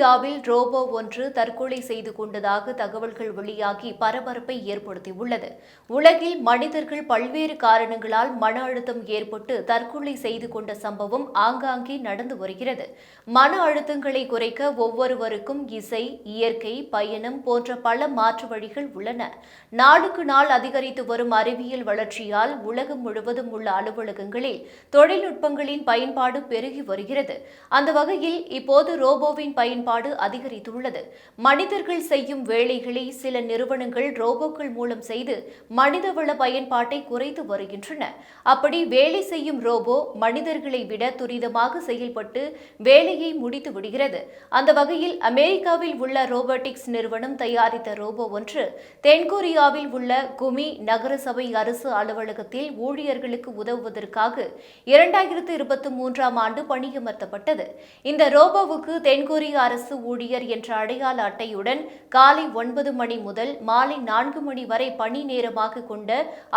இந்தியாவில் ரோபோ ஒன்று தற்கொலை செய்து கொண்டதாக தகவல்கள் வெளியாகி பரபரப்பை ஏற்படுத்தியுள்ளது. உலகில் மனிதர்கள் பல்வேறு காரணங்களால் மன அழுத்தம் ஏற்பட்டு தற்கொலை செய்து கொண்ட சம்பவம் ஆங்காங்கே நடந்து வருகிறது. மன அழுத்தங்களை குறைக்க ஒவ்வொருவருக்கும் இசை இயற்கை பயணம் போன்ற பல மாற்று வழிகள் உள்ளன. நாளுக்கு நாள் அதிகரித்து வரும் அறிவியல் வளர்ச்சியால் உலகம் முழுவதும் உள்ள அலுவலகங்களில் தொழில்நுட்பங்களின் பயன்பாடு பெருகி வருகிறது. அந்த வகையில் இப்போது ரோபோவின் பயன்பாடு அதிகரித்துள்ளது. மனிதர்கள் செய்யும் வேலைகளை சில நிறுவனங்கள் ரோபோக்கள் மூலம் செய்து மனிதவள பயன்பாட்டை குறைத்து வருகின்றன. அப்படி வேலை செய்யும் ரோபோ மனிதர்களை விட துரிதமாக செயல்பட்டு வேலையை முடித்து விடுகிறது. அந்த வகையில் அமெரிக்காவில் உள்ள ரோபோட்டிக்ஸ் நிறுவனம் தயாரித்த ரோபோ ஒன்று தென்கொரியாவில் உள்ள குமி நகரசபை அரசு அலுவலகத்தில் ஊழியர்களுக்கு உதவுவதற்காக இரண்டாயிரத்து இருபத்தி மூன்றாம் ஆண்டு பணியமர்த்தப்பட்டது. இந்த ரோபோவுக்கு தென்கொரிய அரசு அரசு ஊழியர் என்ற அடையாள அட்டையுடன் காலை ஒன்பது மணி முதல் மாலை நான்கு மணி வரை பணி நேரமாக கொண்ட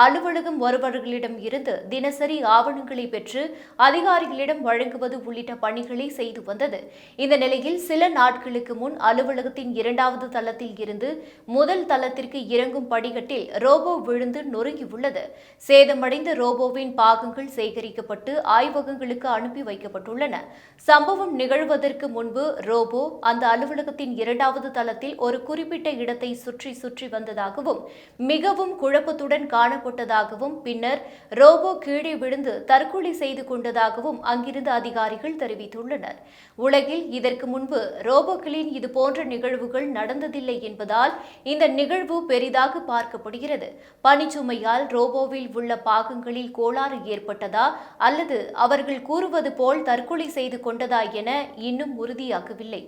அலுவலகம் வருபவர்களிடம் இருந்து தினசரி ஆவணங்களை பெற்று அதிகாரிகளிடம் வழங்குவது உள்ளிட்ட பணிகளை செய்து வந்தது. இந்த நிலையில் சில நாட்களுக்கு முன் அலுவலகத்தின் இரண்டாவது தளத்தில் இருந்து முதல் தளத்திற்கு இறங்கும் படிக்கட்டில் ரோபோ விழுந்து நொறுங்கியுள்ளது. சேதமடைந்த ரோபோவின் பாகங்கள் சேகரிக்கப்பட்டு ஆய்வகங்களுக்கு அனுப்பி வைக்கப்பட்டுள்ளன. சம்பவம் நிகழ்வதற்கு முன்பு ரோபோ அந்த அலுவலகத்தின் இரண்டாவது தளத்தில் ஒரு குறிப்பிட்ட இடத்தை சுற்றி சுற்றி வந்ததாகவும் மிகவும் குழப்பத்துடன் காணப்பட்டதாகவும் பின்னர் ரோபோ கீழே விழுந்து தற்கொலை செய்து கொண்டதாகவும் அங்கிருந்த அதிகாரிகள் தெரிவித்துள்ளனர். உலகில் இதற்கு முன்பு ரோபோக்களின் இது போன்ற நிகழ்வுகள் நடந்ததில்லை என்பதால் இந்த நிகழ்வு பெரிதாக பார்க்கப்படுகிறது. பணிச்சுமையால் ரோபோவில் உள்ள பாகங்களில் கோளாறு ஏற்பட்டதா அல்லது அவர்கள் கூறுவது போல் தற்கொலை செய்து கொண்டதா என இன்னும் உறுதியாகவில்லை.